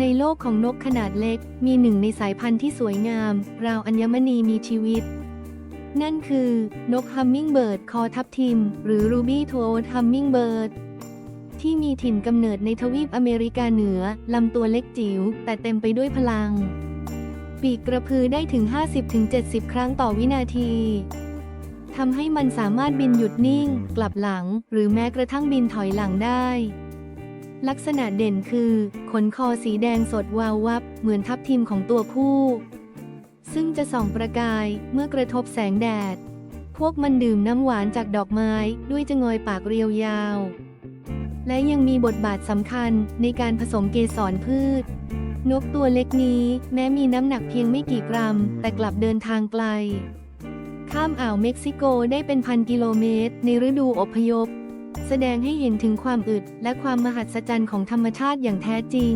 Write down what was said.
ในโลกของนกขนาดเล็ก มีหนึ่งในสายพันธุ์ที่สวยงาม ราวอัญมณีมีชีวิต นั่นคือนกฮัมมิงเบิร์ดคอทับทิม หรือรูบี้ทูโอทฮัมมิงเบิร์ดที่มีถิ่นกำเนิดในทวีปอเมริกาเหนือ ลำตัวเล็กจิ๋วแต่เต็มไปด้วยพลัง ปีกกระพือได้ถึง 50-70 ครั้งต่อวินาทีทำให้มันสามารถบินหยุดนิ่ง กลับหลัง หรือแม้กระทั่งบินถอยหลังได้ ลักษณะเด่นคือ ขนคอสีแดงสดวาววับ เหมือนทับทิมของตัวผู้ ซึ่งจะส่องประกายเมื่อกระทบแสงแดด พวกมันดื่มน้ำหวานจากดอกไม้ด้วยจะงอยปากเรียวยาว และยังมีบทบาทสำคัญในการผสมเกสรพืช นกตัวเล็กนี้แม้มีน้ำหนักเพียงไม่กี่กรัม แต่กลับเดินทางไกล ข้ามอ่าวเม็กซิโกได้เป็นพันกิโลเมตร ในฤดูอพยพ แสดงให้เห็นถึงความอึดและความมหัศจรรย์ของธรรมชาติอย่างแท้จริง